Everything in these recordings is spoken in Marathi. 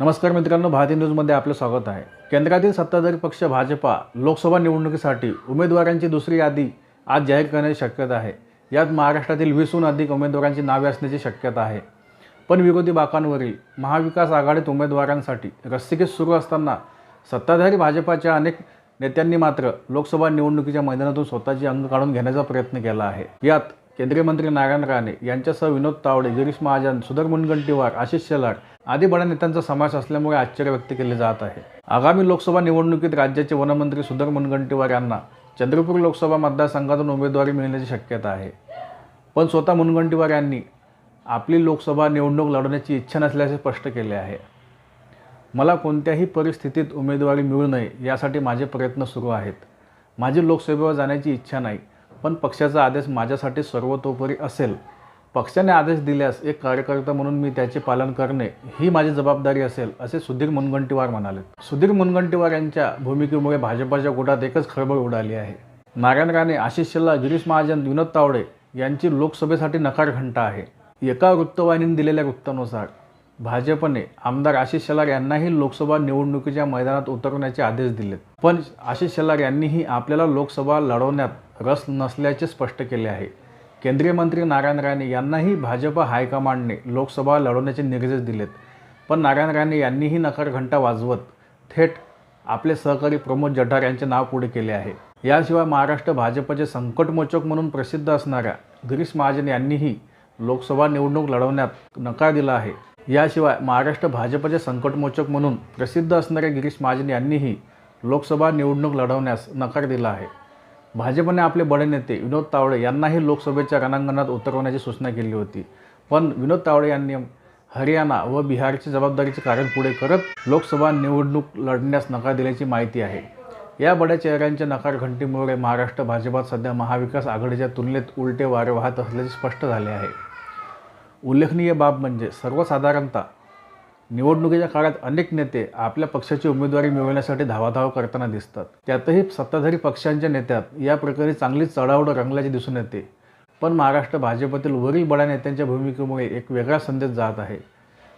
नमस्कार मित्रांनो भारतीय न्यूजमध्ये आपलं स्वागत आहे. केंद्रातील सत्ताधारी पक्ष भाजपा लोकसभा निवडणुकीसाठी उमेदवारांची दुसरी यादी आज जाहीर करण्याची शक्यता आहे. यात महाराष्ट्रातील वीसहून अधिक उमेदवारांची नावे असण्याची शक्यता आहे. पण विरोधी बाकांवरील महाविकास आघाडीत उमेदवारांसाठी रस्सीखेच सुरू असताना सत्ताधारी भाजपाच्या अनेक नेत्यांनी मात्र लोकसभा निवडणुकीच्या मैदानातून स्वतःची अंग काढून घेण्याचा प्रयत्न केला आहे. यात केंद्रीय मंत्री नारायण राणे यांच्यासह विनोद तावडे गिरीश महाजन सुधर मुनगंटीवार आशिष शेलार आदी बड्या नेत्यांचा समावेश असल्यामुळे आश्चर्य व्यक्त केले जात आहे. आगामी लोकसभा निवडणुकीत राज्याचे वनमंत्री सुधर मुनगंटीवार यांना चंद्रपूर लोकसभा मतदारसंघातून उमेदवारी मिळण्याची शक्यता आहे. पण स्वतः मुनगंटीवार यांनी आपली लोकसभा निवडणूक लढवण्याची इच्छा नसल्याचे स्पष्ट केले आहे. मला कोणत्याही परिस्थितीत उमेदवारी मिळू नये यासाठी माझे प्रयत्न सुरू आहेत. माझी लोकसभेवर जाण्याची इच्छा नाही. पण पक्षाचा आदेश माझ्यासाठी सर्वतोपरी असेल. पक्षाने आदेश दिल्यास एक कार्यकर्ता म्हणून मी त्याचे पालन करणे ही माझी जबाबदारी असेल असे सुधीर मुनगंटीवार म्हणाले. सुधीर मुनगंटीवार यांच्या भूमिकेमुळे भाजपाच्या गोटात एकच खळबळ उडाली आहे. नारायण राणे आशिष शेल्ला गिरीश महाजन विनोद तावडे यांची लोकसभेसाठी नकार घंटा आहे. एका वृत्तवाहिनीने दिलेल्या वृत्तानुसार भाजपने आमदार आशिष शेलार यांनाही लोकसभा निवडणुकीच्या मैदानात उतरवण्याचे आदेश दिलेत. पण आशिष शेलार यांनीही आपल्याला लोकसभा लढवण्यात रस नसल्याचे स्पष्ट केले आहे. केंद्रीय मंत्री नारायण राणे यांनाही भाजप हायकमांडने लोकसभा लढवण्याचे निर्देश दिलेत. पण नारायण राणे यांनीही नकार घंटा वाजवत थेट आपले सहकारी प्रमोद जठार यांचे नाव पुढे केले आहे. याशिवाय महाराष्ट्र भाजपचे संकटमोचक म्हणून प्रसिद्ध असणाऱ्या गिरीश महाजन यांनीही लोकसभा निवडणूक लढवण्यात नकार दिला आहे. याशिवाय महाराष्ट्र भाजपचे संकटमोचक म्हणून प्रसिद्ध असणाऱ्या गिरीश महाजन यांनीही लोकसभा निवडणूक लढवण्यास नकार दिला आहे. भाजपने आपले बडे नेते विनोद तावडे यांनाही लोकसभेच्या रणांगणात उतरवण्याची सूचना केली होती. पण विनोद तावडे यांनी हरियाणा व बिहारची जबाबदारीचे कारण पुढे करत लोकसभा निवडणूक लढण्यास नकार दिल्याची माहिती आहे. या बड्या चेहऱ्यांच्या नकार घंटीमुळे महाराष्ट्र भाजपात सध्या महाविकास आघाडीच्या तुलनेत उलटे वारे वाहत असल्याचे स्पष्ट झाले आहे. उल्लेखनीय बाब म्हणजे सर्वसाधारणतः निवडणुकीच्या काळात अनेक नेते आपल्या पक्षाची उमेदवारी मिळवण्यासाठी धावाधाव करताना दिसतात. त्यातही सत्ताधारी पक्षांच्या नेत्यात या प्रकारे चांगलीच चढावड रंगल्याचे दिसून येते. पण महाराष्ट्र भाजपातील वरील बड्या नेत्यांच्या भूमिकेमुळे एक वेगळा संदेश जात आहे.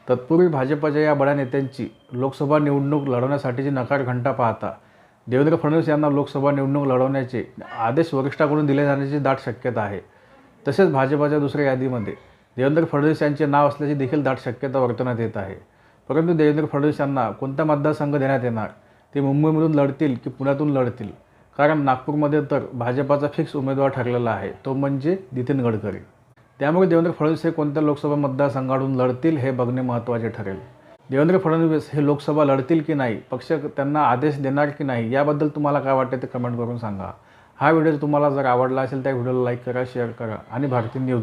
तत्पूर्वी भाजपाच्या या बड्या नेत्यांची लोकसभा निवडणूक लढवण्यासाठीची नकार घंटा पाहता देवेंद्र फडणवीस यांना लोकसभा निवडणूक लढवण्याचे आदेश वरिष्ठाकडून दिले जाण्याची दाट शक्यता आहे. तसेच भाजपाच्या दुसऱ्या यादीमध्ये देवेंद्र फडणवीस यांचे नाव असल्याची देखील दाट शक्यता वर्तवण्यात येत आहे. परंतु देवेंद्र फडणवीस यांना कोणता मतदारसंघ देण्यात येणार? ते मुंबईमधून लढतील की पुण्यातून लढतील? कारण नागपूरमध्ये तर भाजपाचा फिक्स उमेदवार ठरलेला आहे तो म्हणजे नितीन गडकरी. त्यामुळे देवेंद्र फडणवीस हे कोणत्या लोकसभा मतदारसंघातून लढतील हे बघणे महत्त्वाचे ठरेल. देवेंद्र फडणवीस हे लोकसभा लढतील की नाही पक्ष त्यांना आदेश देणार की नाही याबद्दल तुम्हाला काय वाटते ते कमेंट करून सांगा. हा व्हिडिओ तुम्हाला जर आवडला असेल त्या व्हिडिओला लाईक करा शेअर करा आणि भारतीय न्यूज